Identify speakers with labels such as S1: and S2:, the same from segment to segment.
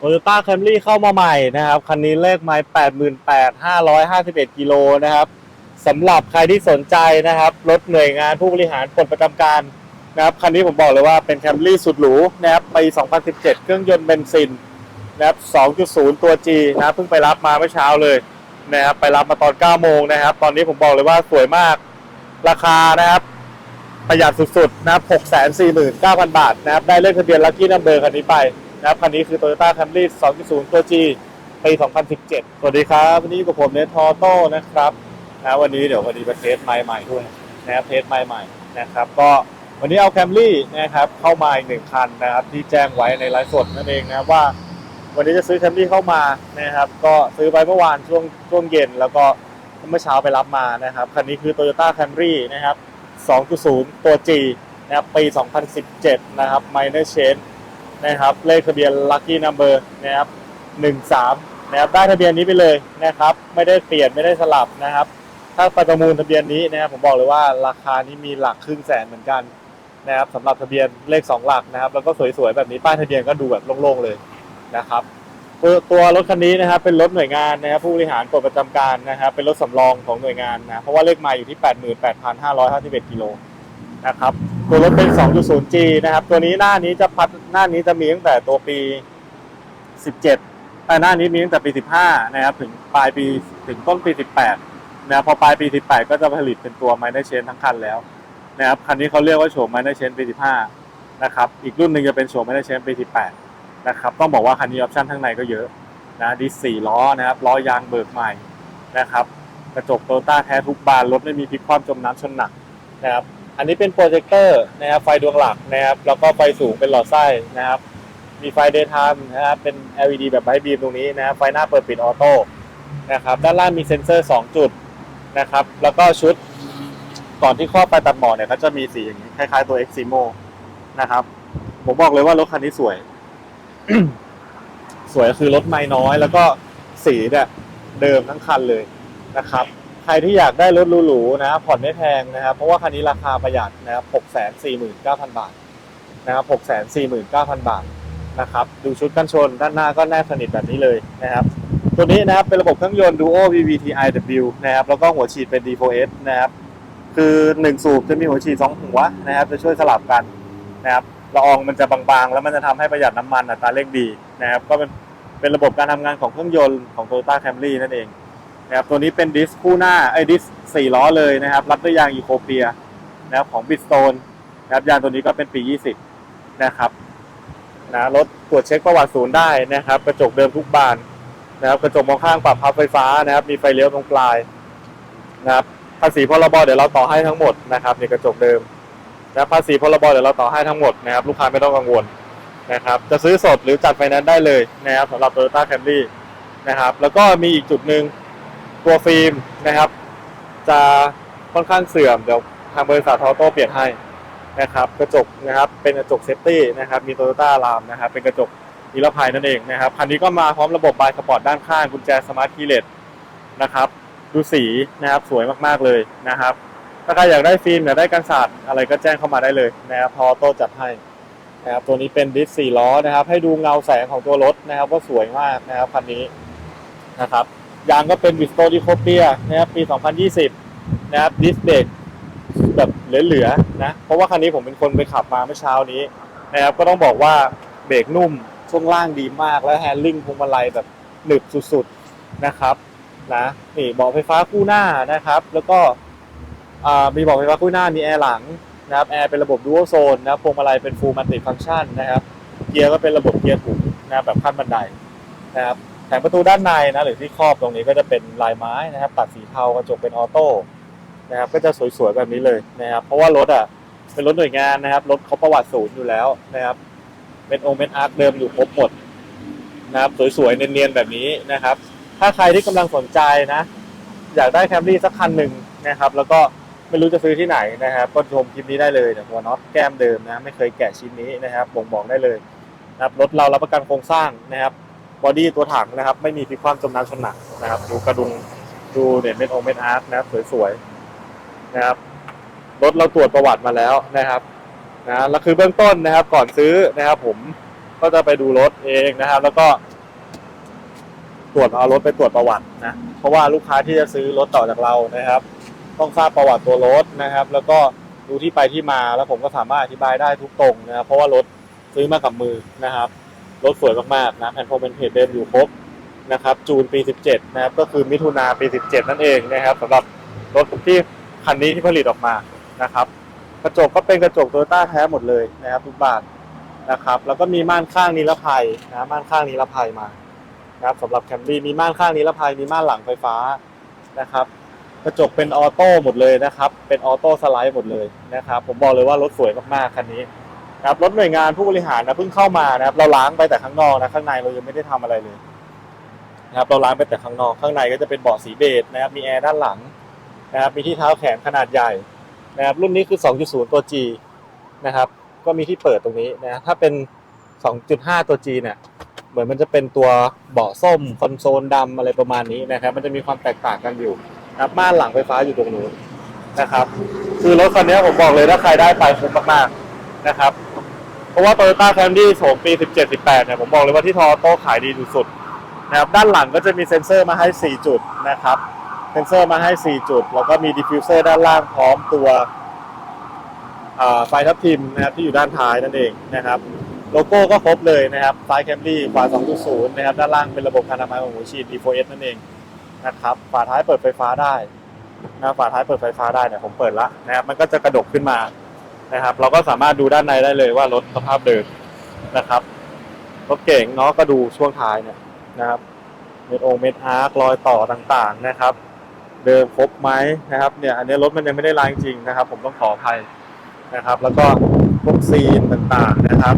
S1: โตโยต้าแคมรี่เข้ามาใหม่นะครับ คันนี้เลขไม้88,551กิโลนะครับสำหรับใครที่สนใจนะครับ รถหน่วยงานผู้บริหารปลดประจำการนะครับ คันนี้ผมบอกเลยว่าเป็นแคมรี่สุดหรูนะครับปี 2017 เครื่องยนต์เบนซินนะครับ 2.0 ตัว G นะครับเพิ่งไปรับมาเมื่อเช้าเลยนะครับ ไปรับมาตอน 9 โมงนะครับ ตอนนี้ผมบอกเลยว่าสวยมาก ราคานะครับ ประหยัดสุดๆนะครับ 649,000 บาทนะครับ ได้เลขทะเบียนลัคกี้นัมเบอร์คันนี้ไป นะครับคันนี้คือ Toyota Camry 2.0 ตัว G ปี 2017 สวัสดีครับ วันนี้กับผมเนททอโต้นะครับนะวันนี้เดี๋ยวพอดีมาเทสไมค์ใหม่ด้วยนะครับเทสไมค์ใหม่นะครับ ก็วันนี้เอา Camry นะครับเข้ามาอีกหนึ่งคันนะครับที่แจ้งไว้ในไลฟ์สดนั่นเองนะว่า วันนี้จะซื้อ Camry เข้ามานะครับ ก็ซื้อไปเมื่อวานช่วงช่วงเย็น แล้วก็เมื่อเช้าไปรับมานะครับคันนี้คือ Toyota Camry นะครับ 2.0 ตัว G นะครับปี 2017 นะครับ Minor Change นะครับเลขทะเบียน Lucky Number นะครับ13นะครับได้ทะเบียนนี้ไปเลยนะครับ ไม่ได้เปลี่ยนไม่ได้สลับนะครับ ถ้าไปประมูลทะเบียนนี้นะครับผมบอกเลยว่าราคานี้มีหลักครึ่งแสนเหมือนกันนะครับสำหรับทะเบียนเลข 2 หลักนะครับ แล้วก็สวยๆแบบนี้ป้ายทะเบียนก็ดูแบบโล่งๆเลยนะครับตัวรถคันนี้นะครับเป็นรถหน่วยงานนะครับผู้บริหารกฎประจำการนะครับเป็นรถสำรองของหน่วยงานนะเพราะว่าเลขไมาอยู่ที่ 88,551กิโลนะครับ ตัวรถเป็น 2.0G นะครับ ตัวนี้หน้านี้จะพัดหน้านี้จะมีตั้งแต่ตัวปี 17แต่หน้านี้มีตั้งแต่ปี 15 นะครับ ถึงปลายปีถึงต้นปี 18 นะครับ พอปลายปี 18 ก็จะผลิตเป็นตัว Minor Change ทั้งคันแล้วนะครับ คันนี้เขาเรียกว่าโฉม Minor Change ปี 15 นะครับ อีกรุ่นหนึ่งจะเป็นโฉม Minor Change ปี 18 นะครับ ต้องบอกว่าคันนี้ออปชั่นข้างในก็เยอะนะดิสสี่ล้อนะครับ ล้อยางเบิกใหม่นะครับ กระจกโตต้าแท้ทุกบาน รถไม่มีพลิกคว่ำจมน้ำชนหนักนะครับ อันนี้เป็นโปรเจคเตอร์นะครับไฟดวงหลักนะครับแล้วก็ไฟสูงเป็นหลอดไส้นะครับ มีไฟเดย์ไทม์นะครับเป็น LED แบบไบบีมตรงนี้นะครับไฟหน้าเปิดปิดออโต้นะครับด้านล่างมีเซ็นเซอร์ 2 จุดนะครับ แล้วก็ชุดก่อนที่ครอบไปตัดหมอกเนี่ยก็จะมีสีอย่างนี้คล้ายๆตัว Eximo นะครับ ผมบอกเลยว่ารถคันนี้สวย สวยคือรถไม่น้อย แล้วก็สีเนี่ยเดิมทั้งคันเลยนะครับ ใครที่อยากได้รถหรูๆนะผ่อนไม่แพงนะครับ เพราะว่าคันนี้ราคาประหยัดนะครับ649,000บาทนะครับ649,000บาทนะครับ ดูชุดกันชนด้านหน้าก็แนบสนิทแบบนี้เลยนะครับ ตัวนี้นะครับเป็นระบบเครื่องยนต์ Duo VVT-iW นะครับ แล้วก็หัวฉีดเป็น D4S นะครับ คือ 1 สูบจะมีหัวฉีด 2 หัวนะครับ จะช่วยสลับกันนะครับละอองมันจะบางๆ แล้วมันจะทำให้ประหยัดน้ำมันอัตราเร่งดีนะครับ ก็เป็นเป็นระบบการทำงานของเครื่องยนต์ของ Toyota Camry นั่นเอง นะครับตัวนี้เป็นดิสคู่หน้าไอ้ดิสสี่ล้อเลยนะครับ รัดด้วยยางอีโคเปียนะครับของ Bridgestone นะครับยางตัวนี้ก็เป็นปี 20 นะครับนะรถตรวจเช็คประวัติศูนย์ได้นะครับ กระจกเดิมทุกบานนะครับ กระจกมองข้างปรับพับไฟฟ้านะครับ มีไฟเลี้ยวตรงปลายนะครับภาษีพรบเดี๋ยวเราต่อให้ทั้งหมดนะครับในกระจกเดิมนะภาษีพรบเดี๋ยวเราต่อให้ทั้งหมดนะครับ ลูกค้าไม่ต้องกังวลนะครับ จะซื้อสดหรือจัดไฟแนนซ์ได้เลยนะครับสำหรับ Toyota Camry นะครับ แล้วก็มีอีกจุดหนึ่ง ตัวฟิล์มนะครับ จะค่อนข้างเสื่อมเดี๋ยวทางบริษัททอโต้เปลี่ยนให้นะครับ กระจกนะครับเป็นกระจกเซฟตี้นะครับมีโตโยต้ารามนะครับเป็นกระจกนิรภัยนั่นเองนะครับคันนี้ก็มาพร้อมระบบบายสปอร์ตด้านข้างกุญแจสมาร์ทคีเลสนะครับ ดูสีนะครับสวยมากๆเลยนะครับ ถ้าใครอยากได้ฟิล์มอยากได้กันสาดอะไรก็แจ้งเข้ามาได้เลยนะครับพอโต้จัดให้นะครับตัวนี้เป็นดิสสี่ล้อนะครับ ให้ดูเงาแสงของตัวรถนะครับว่าสวยมากนะครับคันนี้นะครับ ยางก็เป็นวิสโตดิโคเปียนะครับปี 2020 นะครับดิสเบรกแบบเหลือๆนะ เพราะว่าคันนี้ผมเป็นคนไปขับมาเมื่อเช้านี้นะครับก็ต้องบอกว่าเบรกนุ่มช่วงล่างดีมาก แล้วแฮนด์ลิงพวงมาลัยแบบหนึบสุดๆนะครับนะนี่เบาะไฟฟ้าคู่หน้านะครับ แล้วก็อ่ามีบอกไฟฟ้าคู่หน้ามีแอร์หลังนะครับแอร์เป็นระบบดูโอโซนนะครับพวงมาลัยเป็นฟูลมัลติฟัง c t ชันนะครับเกียร์ก็เป็นระบบเกียร์ถุงนะแบบขั้นบันไดนะครับ แผงประตูด้านในนะหรือที่ครอบตรงนี้ก็จะเป็นลายไม้นะครับตัดสีเทากระจกเป็นออโต้นะครับก็จะสวยๆแบบนี้เลยนะครับ เพราะว่ารถอะเป็นรถหน่วยงานนะครับรถเขาประวัติศูนย์อยู่แล้วนะครับ เป็นองค์เป็นอาร์คเดิมอยู่ครบหมดนะครับสวยๆเนียนๆแบบนี้นะครับ ถ้าใครที่กำลังสนใจนะ อยากได้แคมรี่สักคันหนึ่งนะครับ แล้วก็ไม่รู้จะซื้อที่ไหนนะครับ ก็ชมคลิปนี้ได้เลยเนี่ยหัวน็อตแก้มเดิมนะ ไม่เคยแกะชิ้นนี้นะครับบ่งบอกได้เลยนะครับรถเรารับประกันโครงสร้างนะครับ บอดี้ตัวถังนะครับ ไม่มีพลิกคว่ำจมน้ำชนหนักนะครับ ดูกระดุมดูเนี่ยเม็ดองเม็ดอาร์ตนะครับสวยๆนะครับรถเราตรวจประวัติมาแล้วนะครับนะแล้วคือเบื้องต้นนะครับ ก่อนซื้อนะครับ ผมก็จะไปดูรถเองนะครับ แล้วก็ ตรวจเอารถไปตรวจประวัตินะเพราะว่าลูกค้าที่จะซื้อรถต่อจากเรานะครับ ต้องทราบประวัติตัวรถนะครับ แล้วก็ดูที่ไปที่มาแล้วผมก็สามารถอธิบายได้ทุกตรงนะครับ เพราะว่ารถซื้อมากับมือนะครับ รถสวยมากๆนะแผ่นโฟมเป็นเพจเดิมอยู่ครบนะครับจูนปี 17 นะครับก็คือมิถุนาปี 17 นั่นเองนะครับสำหรับรถที่คันนี้ที่ผลิตออกมานะครับ กระจกก็เป็นกระจกโตโยต้าแท้หมดเลยนะครับทุกบานนะครับ แล้วก็มีม่านข้างนิรภัยนะม่านข้างนิรภัยมานะครับสำหรับแคมรี่มีม่านข้างนิรภัยมีม่านหลังไฟฟ้านะครับ กระจกเป็นออโต้หมดเลยนะครับ เป็นออโต้สไลด์หมดเลยนะครับ ผมบอกเลยว่ารถสวยมากๆคันนี้ นะครับรถหน่วยงานผู้บริหารนะเพิ่งเข้ามานะครับ เราล้างไปแต่ข้างนอกนะ ข้างในเรายังไม่ได้ทำอะไรเลยนะครับ เราล้างไปแต่ข้างนอกข้างในก็จะเป็นเบาะสีเบจนะครับ มีแอร์ด้านหลังนะครับมีที่เท้าแขนขนาดใหญ่นะครับ รุ่นนี้คือ 2.0 ตัว G นะครับ ก็มีที่เปิดตรงนี้นะถ้าเป็น 2.5 ตัว G เนี่ยเหมือนมันจะเป็นตัวเบาะส้มคอนโซลดำอะไรประมาณนี้นะครับ มันจะมีความแตกต่างกันอยู่นะครับม่านหลังไฟฟ้าอยู่ตรงนู้นนะครับ คือรถคันนี้ผมบอกเลยถ้าใครได้ไปคุ้มมากๆ นะครับ เพราะว่า Toyota Camry โฉมปี 17 18 เนี่ยผมบอกเลยว่าที่ทอโต้ขายดีสุดๆนะครับด้านหลังก็จะมีเซ็นเซอร์มาให้ 4 จุดนะครับ เซ็นเซอร์มาให้ 4 จุด แล้วก็มีดิฟฟิวเซอร์ด้านล่างพร้อมตัวไฟทับทิมนะครับที่อยู่ด้านท้ายนั่นเองนะครับโลโก้ก็ครบเลยนะครับซ้ายแคมรี่ขวา 2.0 นะครับ ด้านล่างเป็นระบบการทำงานของหัวฉีด D4S นั่นเองนะครับ ฝาท้ายเปิดไฟฟ้าได้นะฝาท้ายเปิดไฟฟ้าได้เนี่ยผมเปิดละนะครับ มันก็จะกระดกขึ้นมา นะครับ เราก็สามารถดูด้านในได้เลยว่ารถสภาพเดิมนะครับรถเก่งเนาะก็ดูช่วงท้ายเนี่ยนะครับเม็ดองเม็ดอาร์ครอยต่อต่างๆนะครับ เดิมครบไหมนะครับเนี่ยอันนี้รถมันยังไม่ได้ล้างจริงนะครับ ผมต้องขออภัยนะครับ แล้วก็พวกซีนต่างๆนะครับ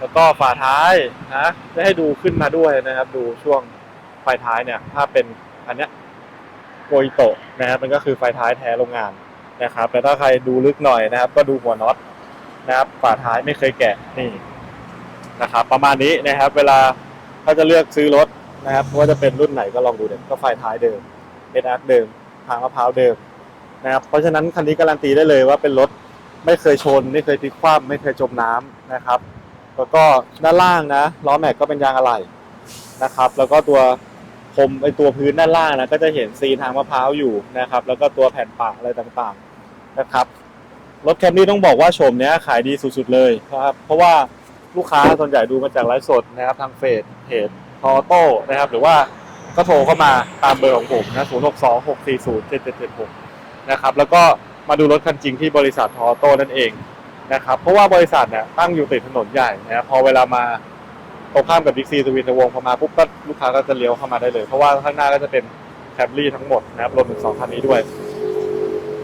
S1: แล้วก็ฝาท้ายนะได้ให้ดูขึ้นมาด้วยนะครับ ดูช่วงไฟท้ายเนี่ย ถ้าเป็นอันเนี้ยโกยโตะนะครับมันก็คือไฟท้ายแท้โรงงาน นะครับแต่ถ้าใครดูลึกหน่อยนะครับ ก็ดูหัวน็อตนะครับฝาท้ายไม่เคยแกะนี่นะครับ ประมาณนี้นะครับ เวลาถ้าจะเลือกซื้อรถนะครับว่าจะเป็นรุ่นไหนก็ลองดูเด็ก็ไฟท้ายเดิมเอ็นอาร์เดิมทางมะพร้าวเดิมนะครับเพราะฉะนั้นคันนี้การันตีได้เลยว่าเป็นรถไม่เคยชน ไม่เคยพลิกคว่ำไม่เคยจมน้ำนะครับ แล้วก็ด้านล่างนะล้อแม็กก็เป็นยางอะไหล่นะครับ แล้วก็ตัวพรมไอตัวพื้นด้านล่างนะก็จะเห็นซีนทางมะพร้าวอยู่นะครับ แล้วก็ตัวแผ่นปากอะไรต่างๆ นะครับรถแคมรี่ต้องบอกว่าโฉมเนี้ยขายดีสุดๆเลยนะครับเพราะว่าลูกค้าส่วนใหญ่ดูมาจากไลฟ์สดนะครับทางเฟซเพจทอโต้นะครับ หรือว่าก็โทรเข้ามาตามเบอร์ของผมนะ0 6 2 6 4 0 7 7 7 6นะครับแล้วก็มาดูรถคันจริงที่บริษัททอโต้นั่นเองนะครับเพราะว่าบริษัทเนี่ยตั้งอยู่ติดถนนใหญ่นะครับพอเวลามาตรงข้ามกับบิ๊กซีสวินทวงพอมาปุ๊บก็ลูกค้าก็จะเลี้ยวเข้ามาได้เลย เพราะว่าข้างหน้าก็จะเป็นแคมรี่ทั้งหมดนะครับรวมถึงสองคันนี้ด้วย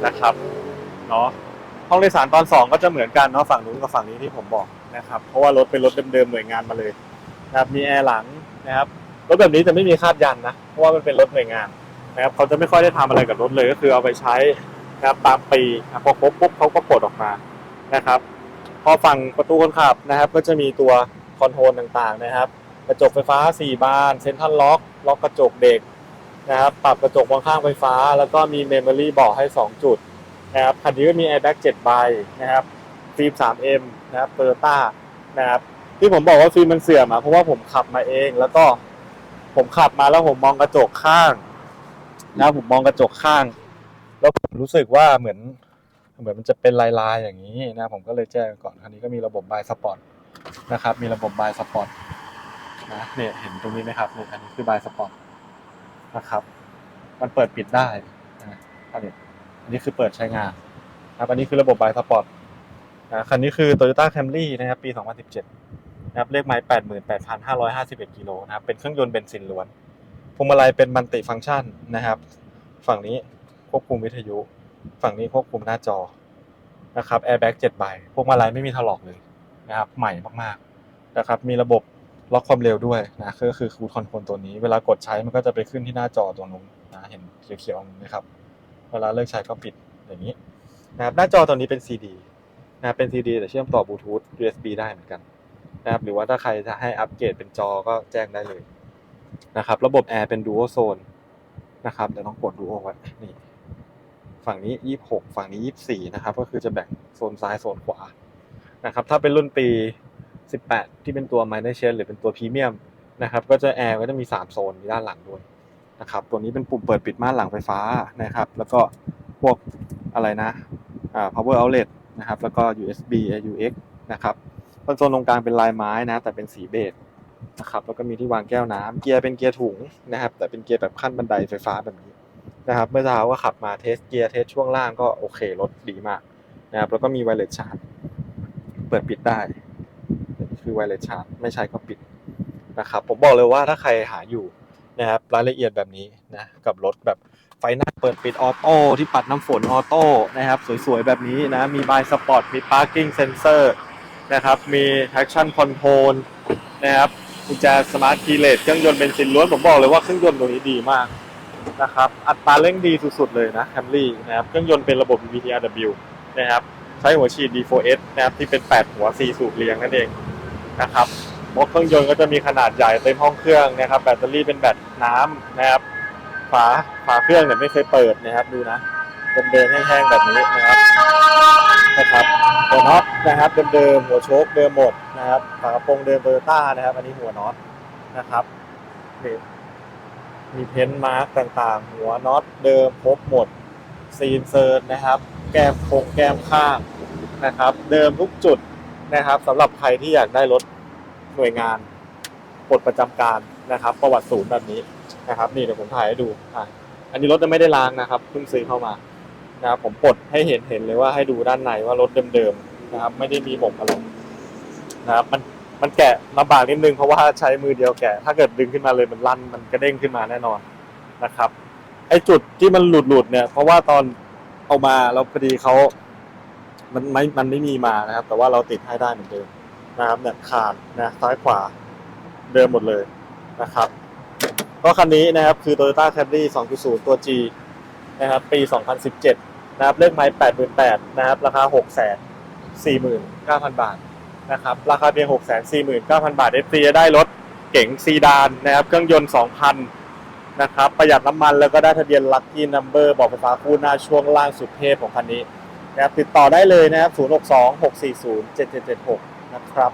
S1: นะครับ เนาะห้องโดยสารตอนสองก็จะเหมือนกันเนาะฝั่งนู้นกับฝั่งนี้ที่ผมบอกนะครับ เพราะว่ารถเป็นรถเดิมๆหน่วยงานมาเลยนะครับมีแอร์หลังนะครับรถแบบนี้จะไม่มีคาดยันนะเพราะว่ามันเป็นรถหน่วยงานนะครับเขาจะไม่ค่อยได้ทำอะไรกับรถเลยก็คือเอาไปใช้นะครับตามปีนะพอครบปุ๊บเขาก็ปลดออกมานะครับ พอฝั่งประตูคนขับนะครับ ก็จะมีตัวคอนโทรลต่างๆนะครับ กระจกไฟฟ้า 4 บานเซ็นทรัลล็อก ล็อกกระจกเด็กนะครับ ปรับกระจกมองข้างไฟฟ้า แล้วก็มีเมมโมรี่บอกให้ 2 จุด นะครับคันนี้ก็มีแอร์แบ็ก7ใบนะครับฟิล์ม 3M นะครับเตอร์ต้านะครับที่ผมบอกว่าฟิล์มมันเสื่อมอะเพราะว่าผมขับมาเอง แล้วก็ผมขับมาแล้วผมมองกระจกข้างนะผมมองกระจกข้าง แล้วผมรู้สึกว่าเหมือน เหมือนมันจะเป็นลายๆอย่างนี้นะ ผมก็เลยแจ้งก่อนคันนี้ก็มีระบบบายสปอร์ตนะครับ มีระบบบายสปอร์ตนะเนี่ยเห็นตรงนี้ไหมครับเนี่ยอันนี้คือบายสปอร์ตนะครับ มันเปิดปิดได้นะอันนี้ อันนี้คือเปิดใช้งานนะครับอันนี้คือระบบบายสปอร์ตนะคันนี้คือ Toyota Camry นะครับปี 2017นะครับเลขไม้88,551กิโลนะครับเป็นเครื่องยนต์เบนซินล้วนพวงมาลัยเป็นมัลติฟังก์ชันนะครับ ฝั่งนี้ควบคุมวิทยุ ฝั่งนี้ควบคุมหน้าจอนะครับแอร์แบ็ก7ใบพวงมาลัยไม่มีถลอกเลยนะครับ ใหม่มากๆนะครับ มีระบบล็อกความเร็วด้วยนะก็คือคูดคอนโทรลตัวนี้ เวลากดใช้มันก็จะไปขึ้นที่หน้าจอตรงนู้นนะเห็นเขียวๆนะครับ เวลาเลิกใช้ก็ปิดอย่างนี้นะครับหน้าจอตัวนี้เป็น CD นะเป็น CD แต่เชื่อมต่อบลูทูธ USB ได้เหมือนกันนะครับหรือว่าถ้าใครจะให้อัปเกรดเป็นจอก็แจ้งได้เลยนะครับ ระบบแอร์เป็น Dual Zone นะครับเดี๋ยวต้องกด Dual ไว้นี่ฝั่งนี้ 26 ฝั่งนี้ 24 นะครับ ก็คือจะแบ่งโซนซ้ายโซนขวานะครับ ถ้าเป็นรุ่นปี 18 ที่เป็นตัว Minor Change หรือเป็นตัวพรีเมียมนะครับ ก็จะแอร์ก็จะมี 3 โซนมีด้านหลังด้วย นะครับ ตัวนี้เป็นปุ่มเปิดปิดม่านหลังไฟฟ้านะครับ แล้วก็พวกอะไรนะอ่า power outlet นะครับ แล้วก็ USB AUX นะครับคอนโซลตรงกลางเป็นลายไม้นะ แต่เป็นสีเบจนะครับ แล้วก็มีที่วางแก้วน้ำเกียร์เป็นเกียร์ถุงนะครับ แต่เป็นเกียร์แบบขั้นบันไดไฟฟ้าแบบนี้นะครับ เมื่อเช้าก็ขับมาเทสเกียร์เทสช่วงล่างก็โอเครถดีมากนะครับ แล้วก็มีไวเลสชาร์จเปิดปิดได้คือไวเลสชาร์จไม่ใช้ก็ปิดนะครับ ผมบอกเลยว่าถ้าใครหาอยู่ นะครับรายละเอียดแบบนี้นะกับรถแบบไฟหน้าเปิดปิดออโต้ที่ปัดน้ำฝนออโต้นะครับสวยๆ แบบนี้นะ มีบายสปอร์ตมี parking sensor นะครับมี traction control นะครับกุญแจสมาร์ทคีเลสเครื่องยนต์เป็นซินล้วนผมบอกเลยว่าเครื่องยนต์ตัวนี้ดีมากนะครับอัตราเร่งดีสุดๆเลยนะ Camry นะครับเครื่องยนต์เป็นระบบ VTRW นะครับใช้หัวฉีด D4S นะครับที่เป็น 8 หัว 4 สูบเรียงนั่นเองนะครับ รถเครื่องยนต์ก็จะมีขนาดใหญ่เต็มห้องเครื่องนะครับ แบตเตอรี่เป็นแบตน้ำนะครับ ฝาฝาเครื่องเนี่ยไม่เคยเปิดนะครับ ดูนะเดิมๆแห้งๆแบบนี้นะครับนะครับหัวน็อตนะครับเดิมๆหัวโชคเดิมหมดนะครับฝากระโปรงเดิมโตโยต้านะครับ อันนี้หัวน็อตนะครับมีเพ้นท์มาร์กต่างๆ หัวน็อตเดิมครบหมดซีนเซิร์นนะครับ แก้มโครงแก้มข้างนะครับ เดิมทุกจุดนะครับสำหรับใครที่อยากได้รถ หน่วยงานปลดประจำการนะครับ ประวัติศูนย์แบบนี้นะครับ นี่เดี๋ยวผมถ่ายให้ดูอะอันนี้รถจะไม่ได้ล้างนะครับเพิ่งซื้อเข้ามานะครับผมปลดให้เห็นเห็นเลยว่าให้ดูด้านในว่ารถเดิมๆนะครับ ไม่ได้มีหมกอะไรนะครับมันมันแกะลำบากนิดนึงเพราะว่าใช้มือเดียวแกะ ถ้าเกิดดึงขึ้นมาเลยมันลั่นมันกระเด้งขึ้นมาแน่นอนนะครับไอ้จุดที่มันหลุดหลุดเนี่ย เพราะว่าตอนเอามาแล้วพอดีเขามันไม่มันไม่มีมานะครับ แต่ว่าเราติดให้ได้เหมือนเดิม นะครับเนี่ยขาดนะซ้ายขวาเดิมหมดเลยนะครับก็คันนี้นะครับคือ Toyota Camry 2.0 ตัว G นะครับปี 2017 นะครับเลขไม้88,000นะครับราคา 649,000 บาทนะครับราคาเพียง 649,000 บาท FC จะได้รถเก๋งซีดานนะครับเครื่องยนต์ 2,000นะครับประหยัดน้ำมันแล้วก็ได้ทะเบียนลัคกี้นัมเบอร์บอกไฟฟ้าคู่หน้าช่วงล่างสุดเทพของคันนี้นะครับติดต่อได้เลยนะครับ 062 640 7776 นะครับ